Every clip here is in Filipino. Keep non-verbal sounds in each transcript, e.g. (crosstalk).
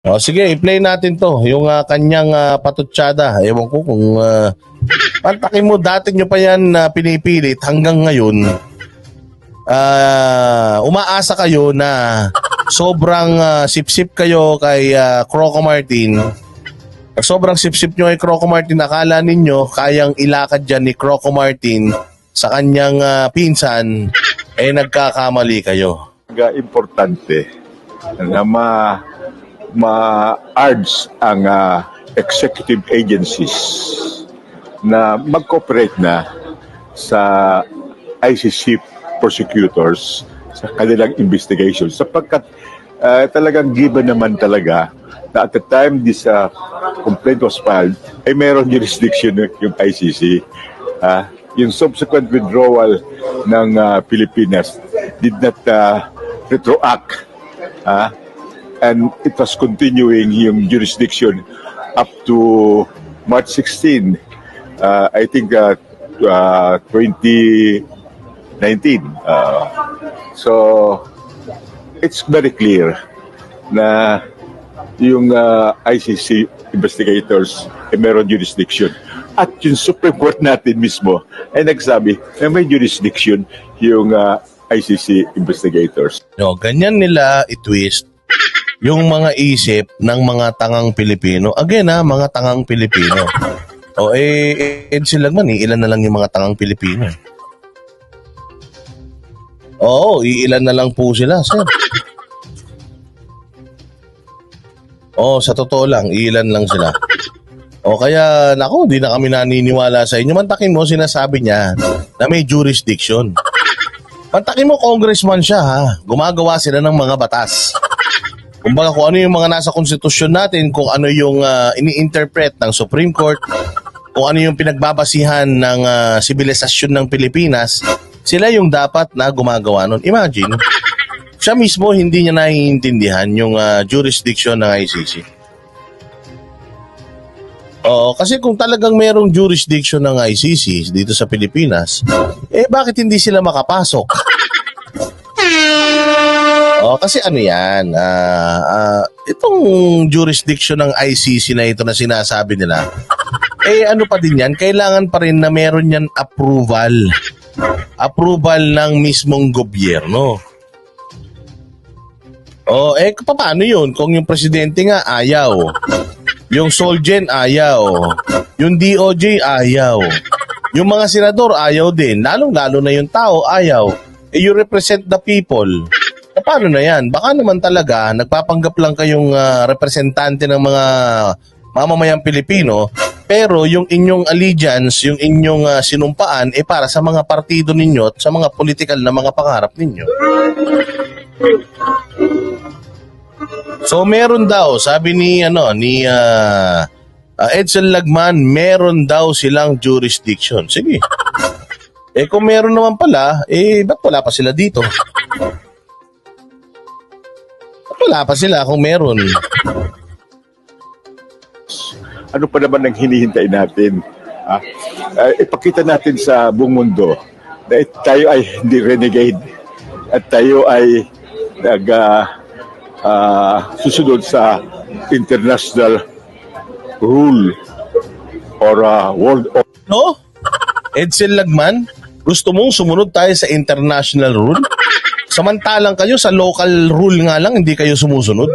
O sige, i-play natin to. Yung ah, kanyang ah, patutsada. Ewan ko kung... Uh, mo, dati nyo pa yan na pinipilit hanggang ngayon. ah, umaasa kayo na sobrang ah, sip-sip kayo kay ah, Croco Martin. Sobrang sip-sip nyo kay Croco Martin, akala ninyo kayang ilakad dyan ni Croco Martin sa kanyang ah, pinsan, eh nagkakamali kayo. Importante na ma ma-urge ang ah, executive agencies na mag-cooperate na sa ICC prosecutors sa kanilang investigation sapagkat ah, talagang given naman talaga na at the time this ah, complaint was filed ay meron jurisdiction yung ICC Ah, yung subsequent withdrawal ng ah, Pilipinas did not ah, retroact ah, and it was continuing yung jurisdiction up to March 16 uh, I think uh, uh, 2019 uh, so it's very clear na yung uh, ICC investigators ay meron jurisdiction. At yung Supreme Court natin mismo ay nagsabi na may jurisdiction yung uh, ICC investigators. No, ganyan nila i-twist yung mga isip ng mga tangang Pilipino. Again ha, mga tangang Pilipino. O eh, eh sila man eh, ilan na lang yung mga tangang Pilipino. Oo, iilan na lang po sila, sir. Oo, sa totoo lang, ilan lang sila. O kaya, nako, di na kami naniniwala sa inyo. Mantakin mo, sinasabi niya na may jurisdiction. Pantakin mo, congressman siya ha. Gumagawa sila ng mga batas. Kumbaga kung ano yung mga nasa konstitusyon natin, kung ano yung ah, ini-interpret ng Supreme Court, kung ano yung pinagbabasihan ng ah, sibilisasyon ng Pilipinas, sila yung dapat na gumagawa nun. Imagine, siya mismo hindi niya naiintindihan yung ah, jurisdiction ng ICC. Oo, kasi kung talagang merong jurisdiction ng ICC dito sa Pilipinas, eh bakit hindi sila makapasok? Oh, kasi ano 'yan? ah ah, itong jurisdiction ng ICC na ito na sinasabi nila. (laughs) Eh ano pa din 'yan? Kailangan pa rin na meron 'yan approval. Approval ng mismong gobyerno. Oh, eh paano 'yun kung yung presidente nga ayaw? Yung Solgen ayaw. Yung DOJ ayaw. Yung mga senador ayaw din. Lalong-lalo na yung tao ayaw. You represent the people. Eh, paano na yan? Baka naman talaga, nagpapanggap lang kayong ah, representante ng mga mamamayang Pilipino, pero yung inyong allegiance, yung inyong ah, sinumpaan, eh para sa mga partido ninyo at sa mga political na mga pangarap ninyo. So meron daw, sabi ni ano ni ah, ah, Edsel Lagman, meron daw silang jurisdiction. Sige. Eh kung meron naman pala, eh ba't wala pa sila dito? Ba't wala pa sila kung meron? Ano pa naman ang hinihintay natin? Ah, ah, ipakita natin sa buong mundo na tayo ay hindi renegade at tayo ay nag ah, ah, susunod sa international rule or ah, world order. No? Edsel Lagman, gusto mong sumunod tayo sa international rule? Samantalang kayo sa local rule nga lang, hindi kayo sumusunod?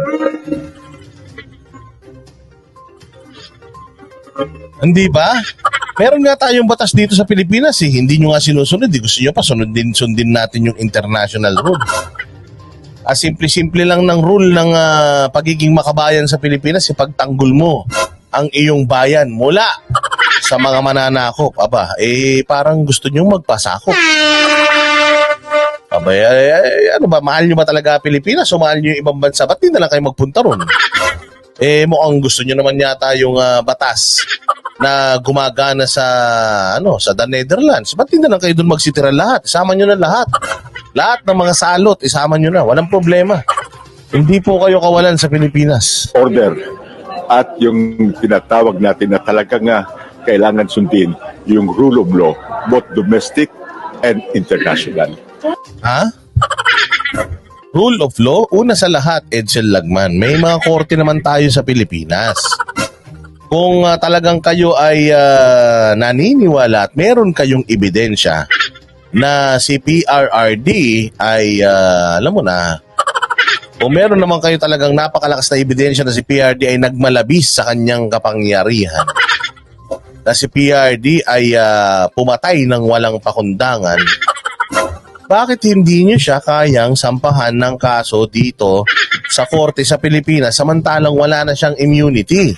Hindi ba? Meron nga tayong batas dito sa Pilipinas eh. Hindi nyo nga sinusunod. Di gusto nyo pa sunodin, sundin natin yung international rule. Ah, simple-simple lang ng rule ng ah, pagiging makabayan sa Pilipinas, ipagtanggol mo ang iyong bayan mula sa mga mananakop. Aba, eh parang gusto nyo magpasakop. Aba, eh, eh, ano ba, mahal nyo ba talaga Pilipinas o mahal nyo yung ibang bansa? Ba't di na lang kayo magpunta ron? Eh, mukhang gusto nyo naman yata yung ah, batas na gumagana sa ano sa the Netherlands. Ba't hindi na lang kayo doon magsitira lahat? Isama nyo na lahat. Lahat ng mga salot, isama nyo na. Walang problema. Hindi po kayo kawalan sa Pilipinas. order at yung tinatawag natin na talagang nga kailangan sundin yung rule of law, both domestic and international. Ha? rule of law, una sa lahat, Edsel Lagman, may mga korte naman tayo sa Pilipinas. Kung ah, talagang kayo ay ah, naniniwala at meron kayong ebidensya na si PRRD ay, ah, alam mo na, o meron naman kayo talagang napakalakas na ebidensya na si PRD ay nagmalabis sa kanyang kapangyarihan, na si PRD ay ah, pumatay ng walang pakundangan, bakit hindi niyo siya kayang sampahan ng kaso dito sa korte sa Pilipinas samantalang wala na siyang immunity?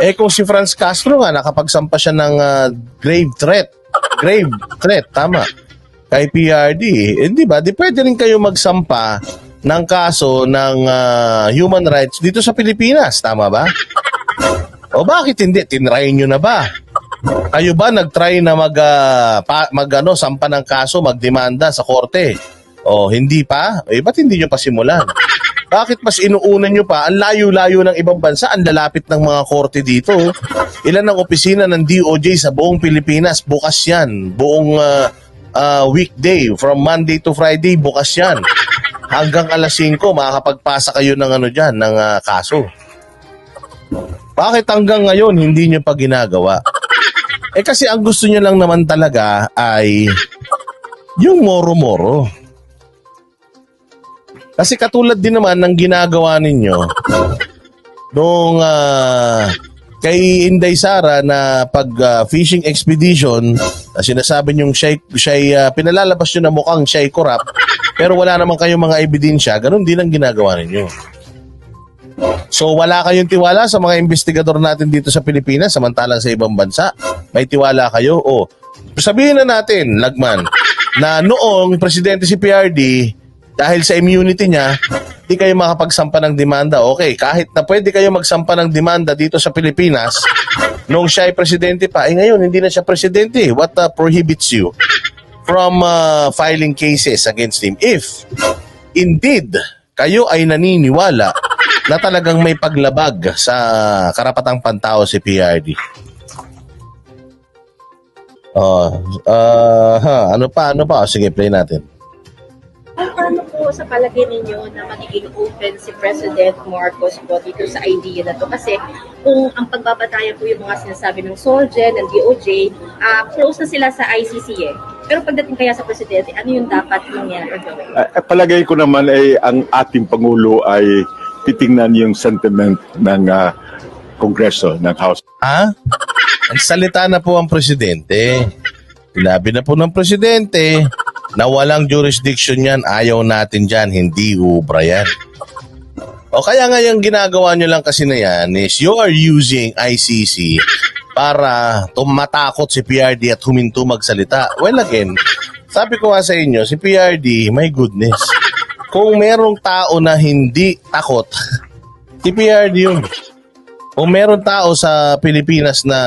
Eh kung si Franz Castro nga nakapagsampa siya ng ah, grave threat, grave threat, tama, kay PRD, eh di ba, di pwede rin kayo magsampa ng kaso ng ah, human rights dito sa Pilipinas, tama ba? O bakit hindi? Tinry nyo na ba? Kayo ba nag-try na mag, ah, pa, mag ano, sampa ng kaso, magdemanda sa korte? O hindi pa? Eh, ba't hindi nyo pa simulan? Bakit mas inuuna nyo pa? Ang layo-layo ng ibang bansa, ang lalapit ng mga korte dito. Ilan ang opisina ng DOJ sa buong Pilipinas? Bukas yan. Buong ah, ah, weekday, from Monday to Friday, bukas yan. Hanggang alas 5, makakapagpasa kayo ng ano dyan, ng ah, kaso. Bakit hanggang ngayon hindi nyo pa ginagawa? Eh kasi ang gusto nyo lang naman talaga ay yung moro-moro. Kasi katulad din naman ng ginagawa ninyo nung ah, kay Inday Sara na pag ah, fishing expedition na sinasabi niyong siya, siya pinalalabas nyo na mukhang siya corrupt pero wala naman kayong mga ebidensya, ganun din ang ginagawa ninyo. So wala kayong tiwala sa mga investigador natin dito sa Pilipinas samantalang sa ibang bansa. May tiwala kayo? O sabihin na natin, Lagman, na noong presidente si PRD, dahil sa immunity niya, di kayo makapagsampa ng demanda. Okay, kahit na pwede kayo magsampa ng demanda dito sa Pilipinas, noong siya ay presidente pa, eh ngayon hindi na siya presidente. What uh, prohibits you from uh, filing cases against him? If indeed kayo ay naniniwala na talagang may paglabag sa karapatang pantao si PRD. Oh, uh, ha, ano pa, ano pa? Sige, play natin. Paano po sa palagay ninyo na magiging open si President Marcos po dito sa idea na to? Kasi kung ang pagbabatayan po yung mga sinasabi ng SOLJE, ng DOJ, ah, close na sila sa ICC eh. Pero pagdating kaya sa Presidente, ano yung dapat mangyari? Ah, ah, palagay ko naman ay ang ating Pangulo ay titingnan yung sentiment ng ah, Kongreso, ng House. Ha? Ang salita na po ang presidente. Sinabi na po ng presidente na walang jurisdiction yan, ayaw natin dyan, hindi ubra yan. O kaya nga yung ginagawa nyo lang kasi na yan is you are using ICC para tumatakot si PRD at huminto magsalita. Well again, sabi ko nga sa inyo, si PRD, my goodness, kung merong tao na hindi takot, (laughs) si PRD yun. Kung meron tao sa Pilipinas na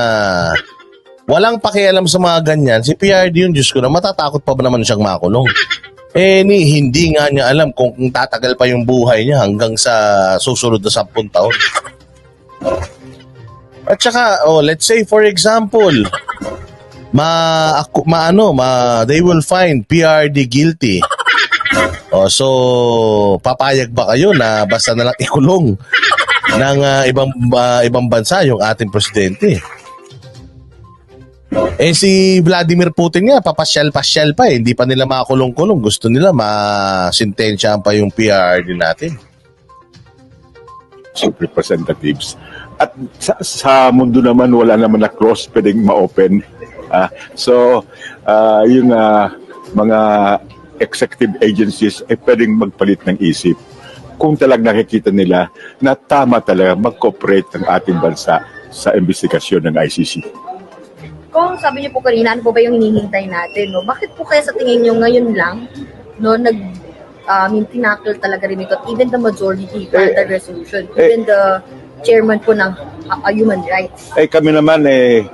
walang pakialam sa mga ganyan, si PRD yun, Diyos ko na, matatakot pa ba naman siyang makulong? Eh, ni, hindi nga niya alam kung, kung tatagal pa yung buhay niya hanggang sa susunod na 10 taon. At saka, oh, let's say for example, ma, ako, ma ano, ma, they will find PRD guilty. Oh, so papayag ba kayo na basta na lang ikulong ng ah, ibang ah, ibang bansa yung ating presidente? Eh si Vladimir Putin nga papasyal-pasyal pa eh. Hindi pa nila makakulong-kulong. Gusto nila masintensyahan pa yung PRD natin. Representatives. At sa, sa mundo naman, wala naman na cross pwedeng ma-open. Ah, so, ah, yung ah, mga executive agencies ay pwedeng magpalit ng isip kung talagang nakikita nila na tama talaga mag-cooperate ng ating bansa sa investigasyon ng ICC. Kung sabi niyo po kanina, ano po ba yung hinihintay natin? No? Bakit po kaya sa tingin niyo ngayon lang, no, nag, um, yung tinakil talaga rin ito, even the majority Eh, the resolution, eh, even the chairman po ng uh, uh, human rights. Eh kami naman eh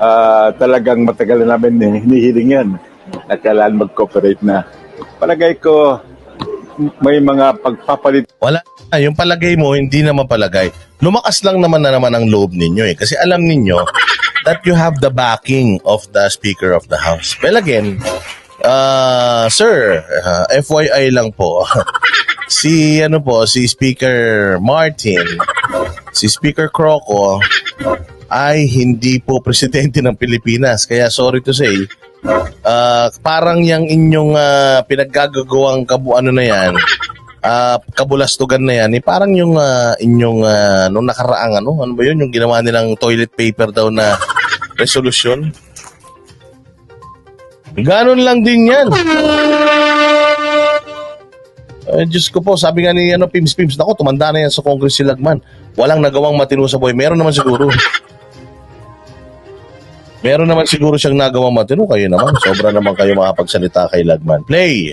ah, talagang matagal na namin eh, hinihiling yan. Na kailangan mag-cooperate na. Palagay ko may mga pagpapalit Wala. Ah, Yung palagay mo, hindi naman palagay. Lumakas lang naman na naman ang loob ninyo eh. Kasi alam ninyo that you have the backing of the Speaker of the House. Well again, Ah, sir, ah, FYI lang po. (laughs) si ano po, si Speaker Martin, si Speaker Croco ay hindi po presidente ng Pilipinas. Kaya sorry to say, ah, parang yung inyong ah, pinaggagawang kabu ano na yan, ah, kabulastugan na yan, eh, parang yung ah, inyong ah, nung nakaraang ano, ano ba yun, yung ginawa nilang toilet paper daw na resolution. Ganon lang din yan. Eh, Diyos ko po, sabi nga ni ano, Pims Pims, nako, tumanda na yan sa Congress si Lagman. Walang nagawang matino sa buhay. Meron naman siguro. Meron naman siguro siyang nagawang matino. Kayo naman. Sobra naman kayo makapagsalita kay Lagman. Play!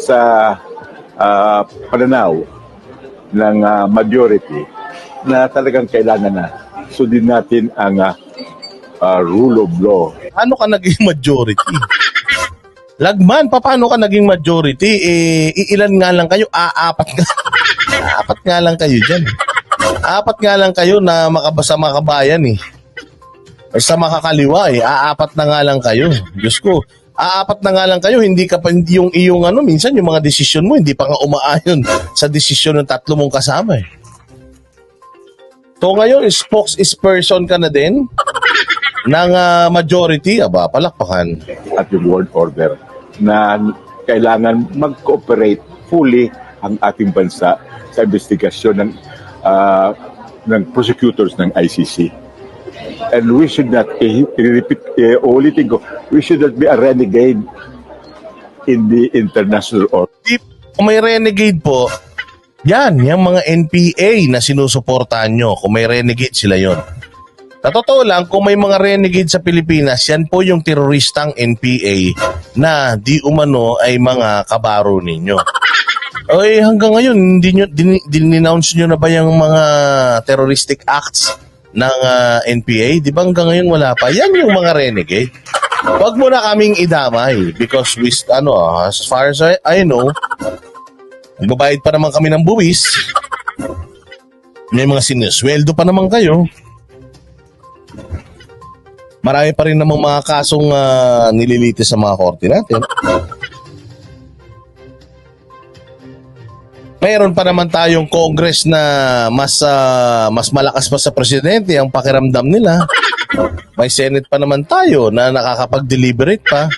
sa ah, pananaw ng ah, majority na talagang kailangan na sundin natin ang ah, ah, rule of law. Paano ka naging majority? Lagman, pa- paano ka naging majority? Eh, iilan nga lang kayo? Aapat nga. (laughs) Aapat nga lang kayo dyan. Apat nga lang kayo na makabasa makabayan eh. Sa makakaliwa eh. Aapat na nga lang kayo. Diyos ko. Aapat na nga lang kayo. Hindi ka pa, hindi yung iyong ano, minsan yung mga desisyon mo, hindi pa nga umaayon sa desisyon ng tatlo mong kasama eh. So ngayon, spokesperson ka na din ng ah, majority, aba, palakpakan. at yung world order na kailangan mag-cooperate fully ang ating bansa sa investigasyon ng ah, ng prosecutors ng ICC. And we should not, eh, repeat, eh, ulitin ko, we should not be a renegade in the international order. Kung may renegade po, yan, yung mga NPA na sinusuportahan nyo. Kung may renegade, sila yon. Sa totoo lang, kung may mga renegade sa Pilipinas, yan po yung teroristang NPA na di umano ay mga kabaro ninyo. Oy, hanggang ngayon, hindi nyo, din, dininounce nyo na ba yung mga terroristic acts ng ah, NPA? Di ba hanggang ngayon wala pa? Yan yung mga renegade. Huwag mo na kaming idamay because we, ano, as far as I, I know, nagbabayad pa naman kami ng buwis. May mga sinusweldo pa naman kayo. Marami pa rin namang mga kasong ah, nililitis sa mga korte natin. Mayroon pa naman tayong Congress na mas ah, mas malakas pa sa presidente ang pakiramdam nila. May Senate pa naman tayo na nakakapag-deliberate pa.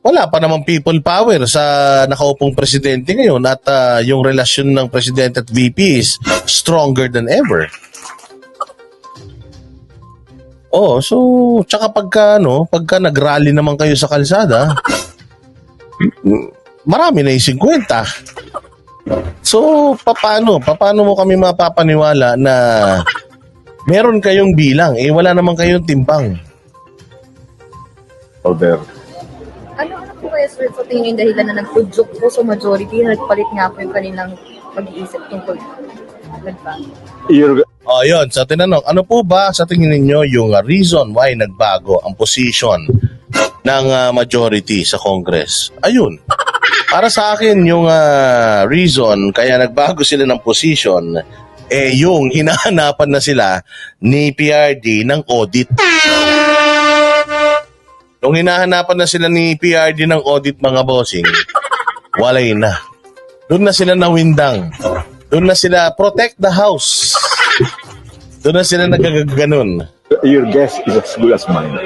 Wala pa namang people power sa nakaupong presidente ngayon at ah, yung relasyon ng presidente at VP is stronger than ever. Oh, so tsaka pagka ano, pagka nagrally naman kayo sa kalsada, marami na yung 50. So, paano? Paano mo kami mapapaniwala na meron kayong bilang? Eh, wala naman kayong timbang. order. Ano ano po kaya sir sa tingin yung dahilan na nagpudyok po sa majority na nagpalit nga po yung kanilang pag-iisip tungkol nagbago? Your, O, yun. Sa tinanong, ano po ba sa tingin ninyo yung uh, reason why nagbago ang position ng uh, majority sa Congress? Ayun. Para sa akin, yung uh, reason kaya nagbago sila ng position, eh yung hinahanapan na sila ni PRD ng audit. Nung hinahanapan na sila ni PRD ng audit mga bossing, walay na. Doon na sila nawindang. Doon na sila protect the house. Doon na sila nagagaganon. your guess is as good as mine.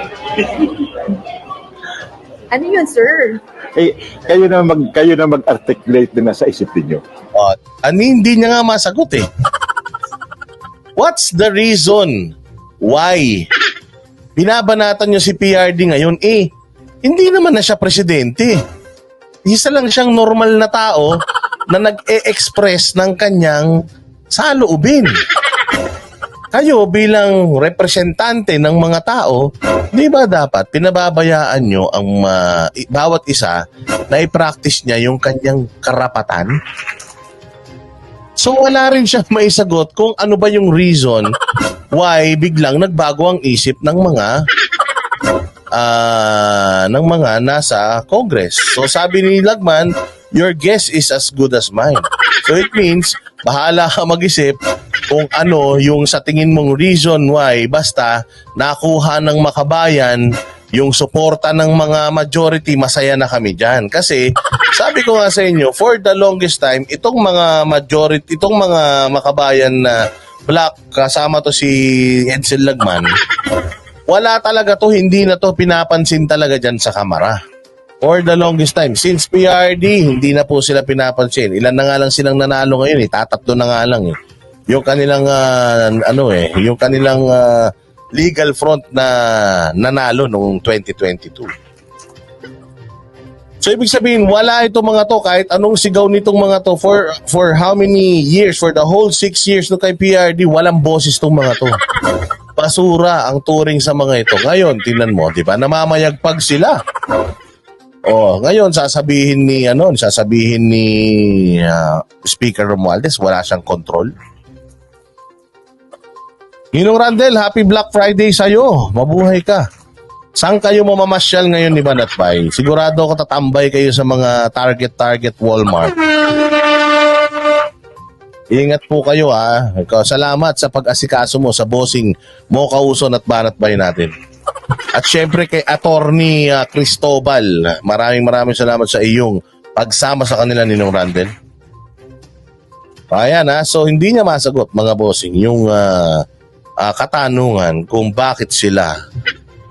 Ano yun sir? Eh, kayo na mag kayo na mag-articulate din na sa isip niyo. Uh, ani, hindi niya nga masagot eh. What's the reason why binabanatan niyo si PRD ngayon? Eh, hindi naman na siya presidente. Isa lang siyang normal na tao na nag-e-express ng kanyang saloobin. Kayo bilang representante ng mga tao, di ba dapat pinababayaan nyo ang i- bawat isa na i-practice niya yung kanyang karapatan? So wala rin siya (laughs) maisagot kung ano ba yung reason why biglang nagbago ang isip ng mga ah ng mga nasa Congress. So sabi ni Lagman, your guess is as good as mine. So it means, bahala ka mag-isip kung ano yung sa tingin mong reason why basta nakuha ng makabayan yung suporta ng mga majority, masaya na kami dyan. Kasi, sabi ko nga sa inyo, for the longest time, itong mga majority, itong mga makabayan na black, kasama to si Edsel Lagman, wala talaga to, hindi na to pinapansin talaga dyan sa kamara. For the longest time. Since PRD, hindi na po sila pinapansin. Ilan na nga lang silang nanalo ngayon eh. Tatatlo na nga lang eh. Yung kanilang, ah, ano eh, yung kanilang ah, legal front na nanalo noong 2022. So ibig sabihin, wala itong mga to kahit anong sigaw nitong mga to for for how many years, for the whole six years no kay PRD, walang boses tong mga to. Basura ang turing sa mga ito. Ngayon, tingnan mo, di ba? Namamayagpag sila. Oh, ngayon sasabihin ni ano, sasabihin ni ah, Speaker Romualdez wala siyang control. Ninong Randel, happy Black Friday sa'yo. Mabuhay ka. Saan kayo mamamasyal ngayon ni Banat Bay? Sigurado ako tatambay kayo sa mga Target-Target Walmart. Ingat po kayo ha. Salamat sa pag-asikaso mo sa bossing mo kauson at Banat natin. At syempre kay Attorney ah, Cristobal, maraming maraming salamat sa iyong pagsama sa kanila ninong Randel. Ayan ha, so hindi niya masagot mga bossing yung ah, ah, katanungan kung bakit sila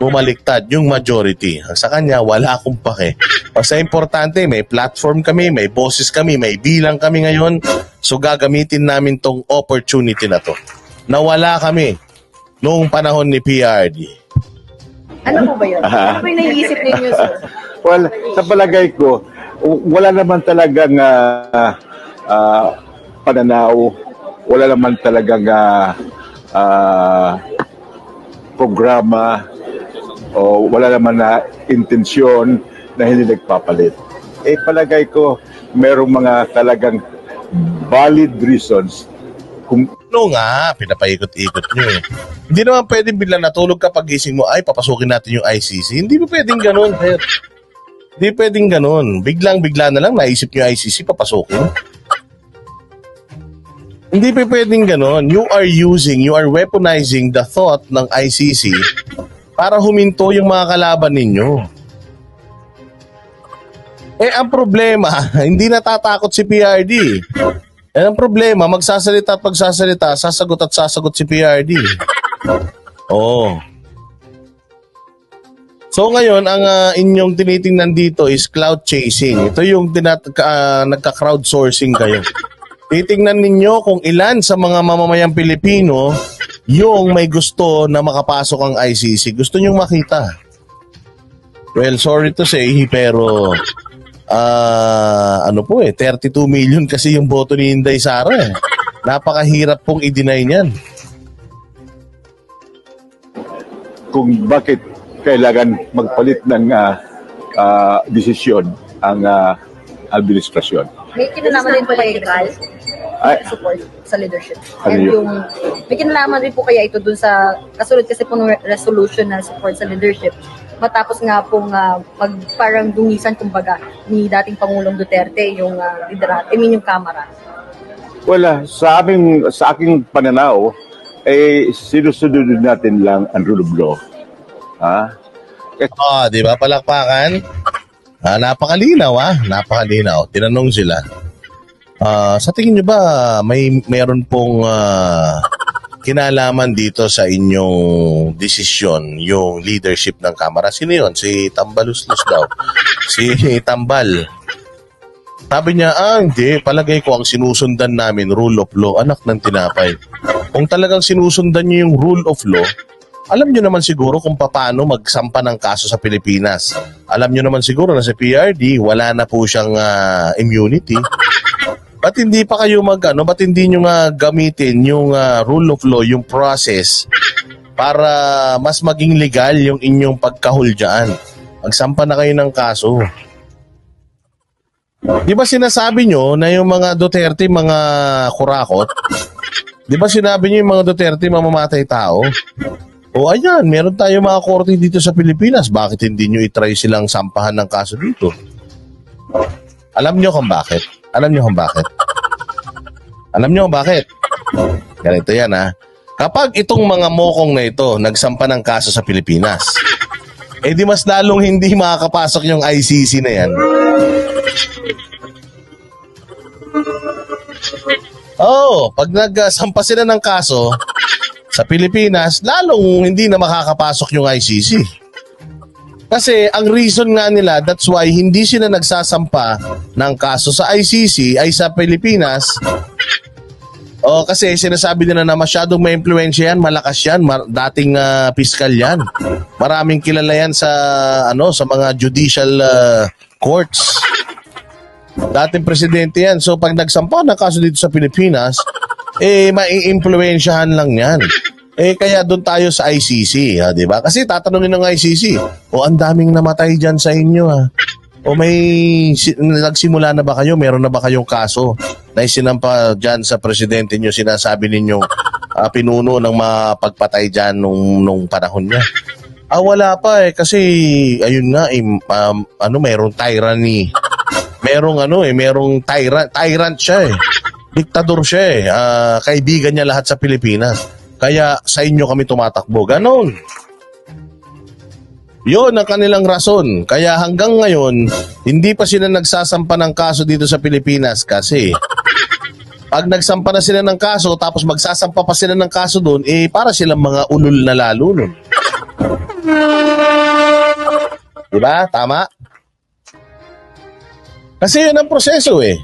bumaliktad yung majority. Sa kanya, wala akong pake. Basta importante, may platform kami, may bosses kami, may bilang kami ngayon. So gagamitin namin tong opportunity na to. Nawala kami noong panahon ni PRD. Ano po ba yun? Ano po yung naiisip ninyo, sir? (laughs) Well, sa palagay ko, wala naman talagang ah, ah, pananaw, wala naman talagang ah, ah, programa, o wala naman na intensyon na hindi nagpapalit. Eh, palagay ko, merong mga talagang valid reasons kung No nga, pinapaikot-ikot nyo eh. Hindi naman pwedeng biglang natulog ka pag gising mo, ay, papasukin natin yung ICC. Hindi pa pwedeng ganun. Hindi pwedeng ganun. Biglang-bigla na lang naisip nyo yung ICC, papasukin. Hindi pa pwedeng ganun. You are using, you are weaponizing the thought ng ICC para huminto yung mga kalaban ninyo. Eh, ang problema, (laughs) hindi natatakot si PRD. Yan ang problema, magsasalita at magsasalita, sasagot at sasagot si PRD. Oo. So ngayon, ang ah, inyong tinitingnan dito is cloud chasing. Ito yung tinat ah, nagka-crowdsourcing kayo. Titingnan ninyo kung ilan sa mga mamamayang Pilipino yung may gusto na makapasok ang ICC. Gusto nyong makita. Well, sorry to say, pero ah ano po eh, 32 million kasi yung boto ni Inday Sara eh. Napakahirap pong i-deny niyan. kung bakit kailangan magpalit ng ah, ah, desisyon ang ah, administrasyon. May kinalaman din Political? Ay, support sa leadership. Ano And yun? yung, may kinalaman din po kaya ito dun sa, kasunod kasi po ng resolution na support sa leadership. Matapos nga pong ah, mag, parang dungisan kumbaga ni dating Pangulong Duterte yung uh, liderat, I mean yung Kamara. Wala, sa aming sa aking pananaw eh sinusunod natin lang ang rule of law. Ha? Oh, di ba palakpakan? Ah, napakalinaw ah, napakalinaw. Tinanong sila. Ah, sa tingin niyo ba may meron pong ah, kinalaman dito sa inyong desisyon, yung leadership ng Kamara? Sino yun? Si Tambaluslos daw. Si Tambal. Sabi niya, ah, hindi. Palagay ko ang sinusundan namin, rule of law. Anak ng tinapay. Kung talagang sinusundan niyo yung rule of law, alam niyo naman siguro kung paano magsampa ng kaso sa Pilipinas. Alam niyo naman siguro na sa PRD, wala na po siyang ah, immunity. Ba't hindi pa kayo mag, ano, ba't hindi nyo nga gamitin yung ah, rule of law, yung process, para mas maging legal yung inyong pagkahul dyan? Magsampa na kayo ng kaso. Di ba sinasabi nyo na yung mga Duterte, mga kurakot, di ba sinabi nyo yung mga Duterte, mamamatay tao? O ayan, meron tayo mga korte dito sa Pilipinas. Bakit hindi nyo itry silang sampahan ng kaso dito? Alam nyo kung bakit? Alam nyo kung bakit? Alam nyo kung bakit? Ganito yan ha. Kapag itong mga mokong na ito nagsampa ng kaso sa Pilipinas, eh di mas lalong hindi makakapasok yung ICC na yan. Oh, pag nagsampa sila ng kaso sa Pilipinas, lalong hindi na makakapasok yung ICC. Kasi ang reason nga nila, that's why hindi sila nagsasampa ng kaso sa ICC ay sa Pilipinas. O kasi sinasabi nila na masyadong may impluensya yan, malakas yan, mar- dating ah, piskal yan. Maraming kilala yan sa ano sa mga judicial ah, courts. Dating presidente yan. So pag nagsampa ng kaso dito sa Pilipinas, eh maiimpluwensyahan lang yan. Eh kaya doon tayo sa ICC, ha, 'di ba? Kasi tatanungin ng ICC, o ang daming namatay diyan sa inyo ha. O may si- nagsimula na ba kayo? Meron na ba kayong kaso na isinampa diyan sa presidente niyo sinasabi ninyo ah, pinuno ng mapagpatay diyan nung nung panahon niya? Ah, wala pa eh kasi ayun nga eh, um, ano merong tyranny. Merong ano eh, merong tyrant, tyrant siya eh. Diktador siya eh. Ah, kaibigan niya lahat sa Pilipinas. Kaya sa inyo kami tumatakbo. Ganon. Yun ang kanilang rason. Kaya hanggang ngayon, hindi pa sila nagsasampa ng kaso dito sa Pilipinas kasi pag nagsampa na sila ng kaso tapos magsasampa pa sila ng kaso doon, eh para silang mga ulul na lalo nun. Diba? Tama? Kasi yun ang proseso eh.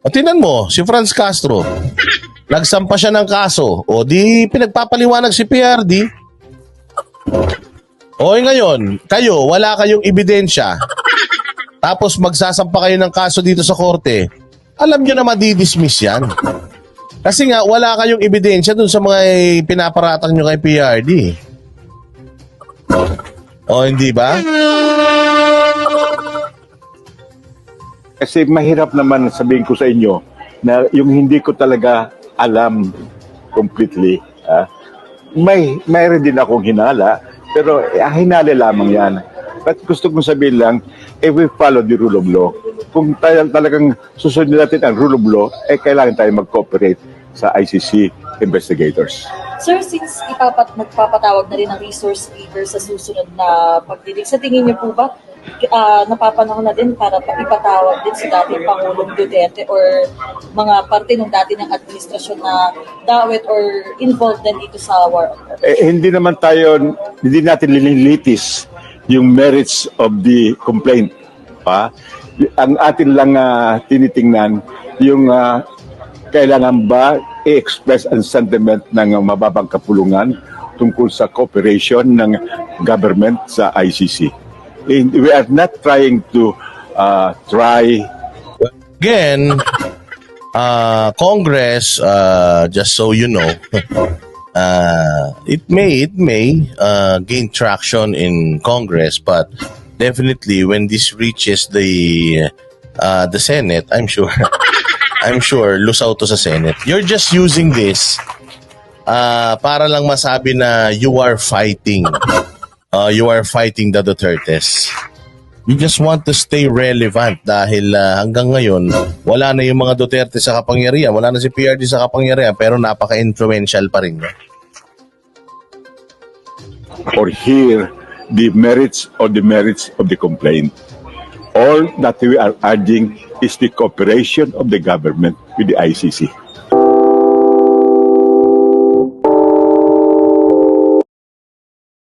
O tinan mo, si Franz Castro, nagsampa siya ng kaso, o di pinagpapaliwanag si PRD. O ngayon, kayo, wala kayong ebidensya, tapos magsasampa kayo ng kaso dito sa korte, alam nyo na madidismiss yan. Kasi nga, wala kayong ebidensya dun sa mga eh, pinaparatang nyo kay PRD. O hindi ba? Kasi mahirap naman sabihin ko sa inyo na yung hindi ko talaga alam completely. ah, may mayroon din akong hinala, pero eh, hinala lamang yan. But gusto kong sabihin lang, if we follow the rule of law, kung tayo talagang susundin natin ang rule of law, eh kailangan tayo mag-cooperate sa ICC investigators. Sir, since ipapat magpapatawag na rin ng resource waiver sa susunod na pagdidig, sa tingin niyo po ba ah, napapanahon na din para pa ipatawag din si dating Pangulong Duterte or mga parte ng dati ng administrasyon na dawit or involved din dito sa war on terror? eh, hindi naman tayo, hindi natin linilitis yung merits of the complaint. Pa? Ang atin lang ah, tinitingnan yung ah, kailangan ba i-express ang sentiment ng mababang kapulungan tungkol sa cooperation ng government sa ICC. And we are not trying to ah, try Again, (laughs) uh, Congress, uh, just so you know, (laughs) uh, it may it may uh, gain traction in Congress, but definitely when this reaches the uh, the Senate, I'm sure, (laughs) I'm sure lusaw to sa Senate. You're just using this uh, para lang masabi na you are fighting, uh, you are fighting the Dutertes you just want to stay relevant dahil ah, hanggang ngayon wala na yung mga Duterte sa kapangyarihan, wala na si PRD sa kapangyarihan pero napaka-influential pa rin. or hear the merits or the merits of the complaint. All that we are urging is the cooperation of the government with the ICC.